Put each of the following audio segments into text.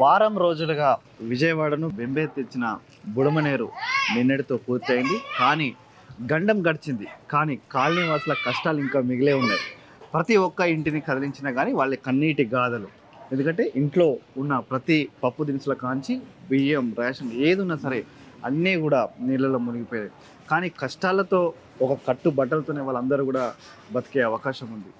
వారం రోజులుగా విజయవాడను తెచ్చిన బుడమనేరు నిన్నటితో పూర్తయింది. కానీ గండం గడిచింది. కానీ కాలనీ వాసుల కష్టాలు ఇంకా మిగిలే ఉన్నాయి. ప్రతి ఒక్క ఇంటిని కదిలించినా కానీ వాళ్ళ కన్నీటి గాథలు. ఎందుకంటే ఇంట్లో ఉన్న ప్రతి పప్పు దినుసుల కాంచి బియ్యం రేషన్ ఏది ఉన్నా సరే అన్నీ కూడా నీళ్ళలో మునిగిపోయాయి. కానీ కష్టాలతో ఒక కట్టు బట్టలతోనే వాళ్ళందరూ కూడా బతికే అవకాశం ఉంది.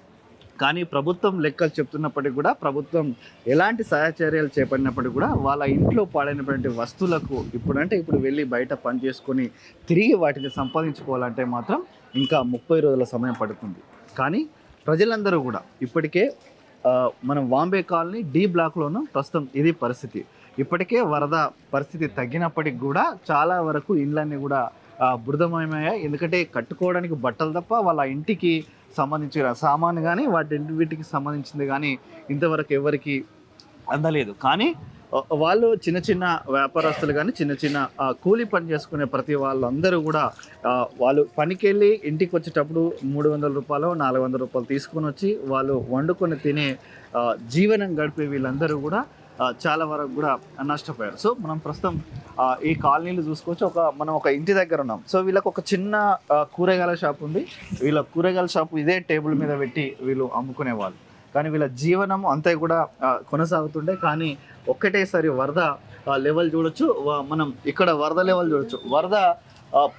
కానీ ప్రభుత్వం లెక్కలు చెప్తున్నప్పటికీ కూడా ప్రభుత్వం ఎలాంటి సహాయ చర్యలు చేపట్టినప్పటికీ కూడా వాళ్ళ ఇంట్లో పాడైనటువంటి వస్తువులకు ఇప్పుడంటే ఇప్పుడు వెళ్ళి బయట పని చేసుకొని తిరిగి వాటిని సంపాదించుకోవాలంటే మాత్రం ఇంకా ముప్పై రోజుల సమయం పడుతుంది. కానీ ప్రజలందరూ కూడా ఇప్పటికే మనం వాంబే కాలనీ డి బ్లాక్లోనూ ప్రస్తుతం ఇది పరిస్థితి. ఇప్పటికే వరద పరిస్థితి తగ్గినప్పటికి కూడా చాలా వరకు ఇండ్లన్నీ కూడా బురదమయమయ్యాయి. ఎందుకంటే కట్టుకోవడానికి బట్టలు తప్ప వాళ్ళ ఇంటికి సంబంధించిన సామాను కానీ వాటి వీటికి సంబంధించింది కానీ ఇంతవరకు ఎవరికి అందలేదు. కానీ వాళ్ళు చిన్న చిన్న వ్యాపారస్తులు కానీ చిన్న చిన్న కూలి పని చేసుకునే ప్రతి వాళ్ళందరూ కూడా వాళ్ళు పనికి వెళ్ళి ఇంటికి వచ్చేటప్పుడు మూడు వందల రూపాయలు నాలుగు వందల రూపాయలు తీసుకొని వచ్చి వాళ్ళు వండుకొని తినే జీవనం గడిపే వీళ్ళందరూ కూడా చాలా వరకు కూడా నష్టపోయారు. సో మనం ప్రస్తుతం ఈ కాలనీలు చూసుకోవచ్చు. ఒక మనం ఒక ఇంటి దగ్గర ఉన్నాం. సో వీళ్ళకి ఒక చిన్న కూరగాయల షాప్ ఉంది. వీళ్ళ కూరగాయల షాప్ ఇదే టేబుల్ మీద పెట్టి వీళ్ళు అమ్ముకునేవాళ్ళు. కానీ వీళ్ళ జీవనం అంతా కూడా కొనసాగుతుండే. కానీ ఒక్కటేసారి వరద లెవెల్ చూడొచ్చు. మనం ఇక్కడ వరద లెవెల్ చూడొచ్చు. వరద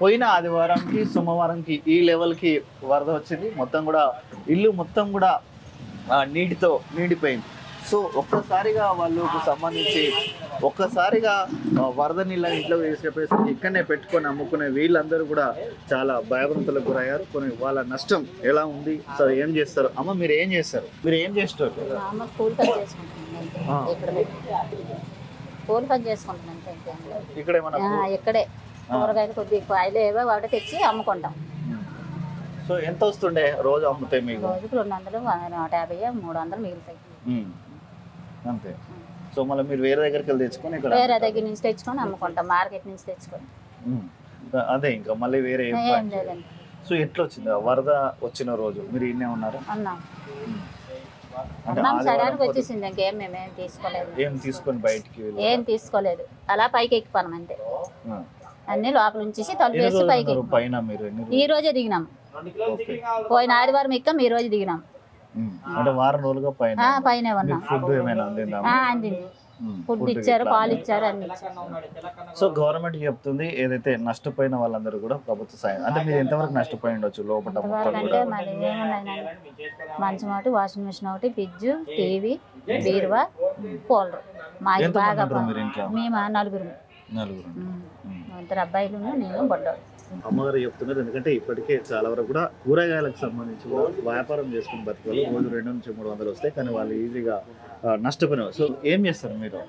పోయిన ఆదివారంకి సోమవారంకి ఈ లెవెల్కి వరద వచ్చింది. మొత్తం కూడా ఇల్లు మొత్తం కూడా నీటితో నిండిపోయింది. సో ఒక్కసారిగా వాళ్ళకు సంబంధించి ఒక్కసారిగా వరద నీళ్ళ ఇంట్లో వేసేపేసరికి ఇక్కడనే పెట్టుకొని అమ్ముకునే వీళ్ళందరూ కూడా చాలా భయభ్రంతులకు గురయ్యారు. కొన్ని వాళ్ళ నష్టం ఎలా ఉంది సో ఏం చేస్తారు? అమ్మ మీరు ఏం చేస్తారు? మీరు ఏం చేస్తారు? కూలి పని. ఇక్కడ. ఇక్కడ కూరగాయలు కొద్దిగా కాయలు ఏవో వాటి తెచ్చి అమ్ముకుంటాం. సో ఎంత వస్తుండే రోజు అమ్ముతే మీకు? రోజుకు రెండు వందలు నూట యాభై మూడు వందలు మిగులుతాయి. అంతే. సో మళ్ళీ మీరు వేరే దగ్గరికి వెళ్ళి తెచ్చుకొని ఇక్కడ వేరే దగ్గర నుంచి తెచ్చుకొని అమ్ముకుంటాం మార్కెట్ నుంచి తెచ్చుకొని. అదే ఇంకా మళ్ళీ వేరే ఏం పని సో ఎట్లా వచ్చింది ఆ వరద వచ్చిన రోజు మీరు ఇన్నే ఉన్నారు? అన్నాం అంటే అన్నాం ఆదివారం సడానికి పొద్దు- వచ్చేసింది ఇంకేం మేమేం తీసుకోలేదు. ఏం తీసుకొని బయటికి వెళ్ళి ఏం తీసుకోలేదు. అలా పైకి ఎక్కిపోయాం అంతే. ఆ. అన్ని లోపల ఉంచేసి తలుపు ఎన్ని వేసి రోజులు పైకి ఉన్నారు పైన మీరు ఎన్ని ఈ రోజే దిగినాం. ఓకే. పోయిన ఆదివారం ఎక్కాం ఈ రోజు దిగినాం. అంటే వారం రోజులుగా పైన పైనే ఫుడ్ ఏమైనా అందిందా? అందింది. ఫుడ్ ఇచ్చారు పాలు ఇచ్చారు అన్ని సో గవర్నమెంట్ చెప్తుంది ఏదైతే నష్టపోయిన వాళ్ళందరూ కూడా ప్రభుత్వ సాయం అంటే మీరు ఎంతవరకు నష్టపోయి ఉండొచ్చు లోపల అంటే మరి ఏమున్నాయి? మంచం ఒకటి వాషింగ్ మిషన్ ఒకటి ఫ్రిడ్జ్ టీవీ బీరువా కూలర్. మాకు బాగా? మేము నలుగురు. నలుగురు ఇద్దరు అబ్బాయిలు నేను బొడ్డోడు అమ్మగారు చెప్తున్నారు. ఎందుకంటే ఇప్పటికే చాలా వరకు కూడా కూరగాయలకు సంబంధించి కూడా వ్యాపారం చేసుకుని బతకాలి. రోజు రెండు నుంచి మూడు వందలు వస్తాయి. కానీ వాళ్ళు ఈజీగా నష్టపోయినారు సో ఏం చేస్తారు మీరు?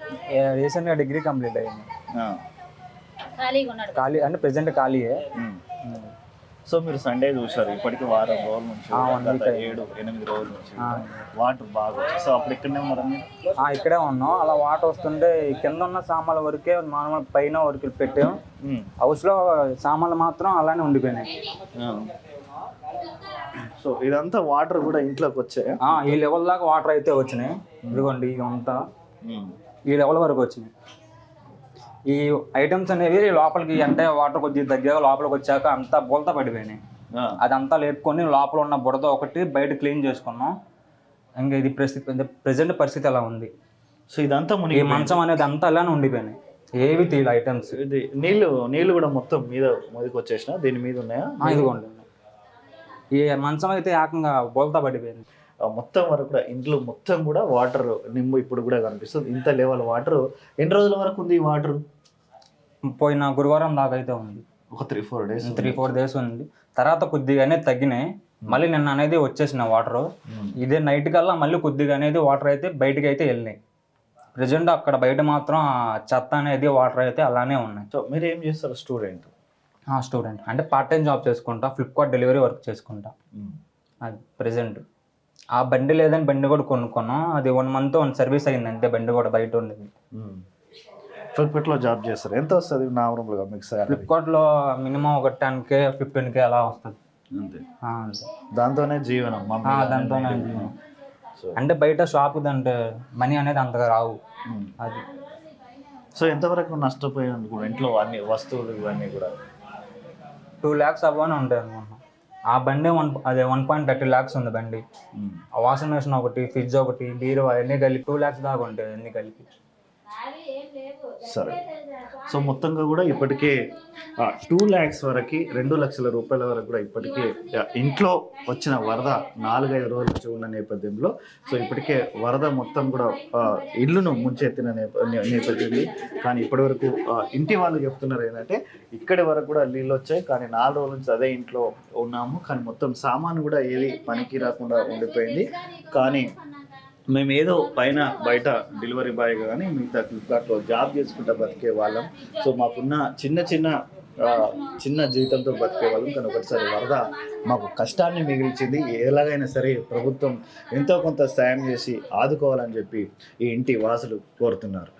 రీసెంట్గా డిగ్రీ కంప్లీట్ అయ్యింది ఆ, ఖాళీగా ఉన్నాడు. ఖాళీ అంటే ప్రెసెంట్ ఖాళీయే. సో మీరు సండే చూసారు ఇప్పటికి వారం రోజుల నుంచి. ఏడు ఎనిమిది రోజుల నుంచి. వాటర్ బాగా. సో అప్పుడు ఇక్కడనే ఉన్నారు ఇక్కడే ఉన్నాం అలా వాటర్ వస్తుంటే కింద ఉన్న సామాన్ల వరకే నార్మల్ పైన వరకు పెట్టాం ఉమ్. హౌస్లో సామాన్లు మాత్రం అలానే ఉండిపోయినాయి. సో ఇదంతా వాటర్ కూడా ఇంట్లోకి వచ్చాయా ఈ లెవెల్ దాకా వాటర్ అయితే వచ్చినాయి ఇదిగోండి ఇది అంతా ఉమ్. ఈ లెవెల్ వరకు వచ్చినాయి ఈ ఐటమ్స్ అనేవి లోపలికి అంటే వాటర్ కొద్దిగా దగ్గర లోపలికి వచ్చాక అంతా బోల్తా పడిపోయినాయి. అదంతా లేపుకొని లోపల ఉన్న బురద ఒకటి బయట క్లీన్ చేసుకున్నాం. ఇంకా ఇది పరిస్థితి ప్రజెంట్ పరిస్థితి అలా ఉంది? సో ఇదంతా ఈ మంచం అనేది అంతా అలానే ఉండిపోయినాయి. ఏవి తీయలే ఐటమ్స్ ఇది నీళ్ళు నీళ్ళు కూడా మొత్తం మీద మీదకి వచ్చేసిన దీని మీద ఉన్నాయా? ఇదిగోండి. ఈ మంచం అయితే ఏకంగా బోల్తా పడిపోయింది. మొత్తం వరకు కూడా ఇంట్లో మొత్తం కూడా వాటర్ నింబు ఇప్పుడు కూడా కనిపిస్తుంది. ఇంత లెవెల్ వాటర్ ఎన్ని రోజుల వరకు ఉంది ఈ వాటర్ పోయిన గురువారం దాకా అయితే ఉంది. ఒక three four days three four days ఉంది. తర్వాత కొద్దిగానే తగ్గినాయి. మళ్ళీ నిన్న అనేది వచ్చేసిన వాటర్ ఇదే నైట్ కల్లా మళ్ళీ కొద్దిగా అనేది వాటర్ అయితే బయటికి అయితే వెళ్ళినాయి. ప్రజెంట్ అక్కడ బయట మాత్రం ఆ చెత్త అనేది వాటర్ అయితే అలానే ఉన్నాయి. సో మీరు ఏం చేస్తారు స్టూడెంట్ స్టూడెంట్ అంటే పార్ట్ టైం జాబ్ చేసుకుంటా ఫ్లిప్కార్ట్ డెలివరీ వర్క్ చేసుకుంటా. అది ప్రెసెంట్ ఆ బండి లేదని బండి కూడా కొనుక్కున్నాం. అది వన్ మంత్ వన్ సర్వీస్ అయింది అంతే బండి కూడా బయట ఉండేది. ఫ్లిప్కార్ట్లో జాబ్ చేస్తారు. ఎంత వస్తుంది? నార్మల్గా మీకు సాలరీ ఫ్లిప్కార్ట్లో మినిమం ఒక టెన్ కే ఫిఫ్టీన్ కే అలా వస్తుంది. అంతే. దాంతోనే జీవనం దాంతోనే జీవనం. అంటే బయట షాప్ అంటే మనీ అనేది అంతగా రావు. అది. సో ఎంతవరకు నష్టపోయాను కూడా ఇంట్లో అన్ని వస్తువులు ఇవన్నీ కూడా? టూ ల్యాక్స్ అవ్వని ఉంటాయి అనుకుంటున్నాం. ఆ బండి వన్ అదే వన్ పాయింట్ థర్టీ ల్యాక్స్ ఉంది బండి. ఆ వాషింగ్ మెషిన్ ఒకటి ఫ్రిడ్జ్ ఒకటి బీరో అవన్నీ కలిపి టూ ల్యాక్స్ దాకా ఉంటాయి అన్ని కలిపి సరే. సో మొత్తంగా కూడా ఇప్పటికే టూ ల్యాక్స్ వరకు రెండు లక్షల రూపాయల వరకు కూడా ఇప్పటికే ఇంట్లో వచ్చిన వరద నాలుగైదు రోజుల నుంచి ఉన్న నేపథ్యంలో సో ఇప్పటికే వరద మొత్తం కూడా ఇల్లును ముంచెత్తిన నేప నే- నేపథ్యం కానీ ఇప్పటి వరకు ఇంటి వాళ్ళు చెప్తున్నారు ఏంటంటే ఇక్కడి వరకు కూడా నీళ్ళు వచ్చాయి కానీ నాలుగు రోజుల నుంచి అదే ఇంట్లో ఉన్నాము. కానీ మొత్తం సామాను కూడా ఏది పనికి రాకుండా ఉండిపోయింది. కానీ మేము ఏదో పైన బయట డెలివరీ బాయ్ కానీ మిగతా ఫ్లిప్కార్ట్లో జాబ్ చేసుకుంటా బతికే వాళ్ళం. సో మాకున్న చిన్న చిన్న చిన్న జీవితంతో బతికే వాళ్ళం. కానీ ఒకటిసారి వరద మాకు కష్టాన్ని మిగిల్చింది. ఎలాగైనా సరే ప్రభుత్వం ఎంతో కొంత సాయం చేసి ఆదుకోవాలని చెప్పి ఈ ఇంటి వాసులు కోరుతున్నారు.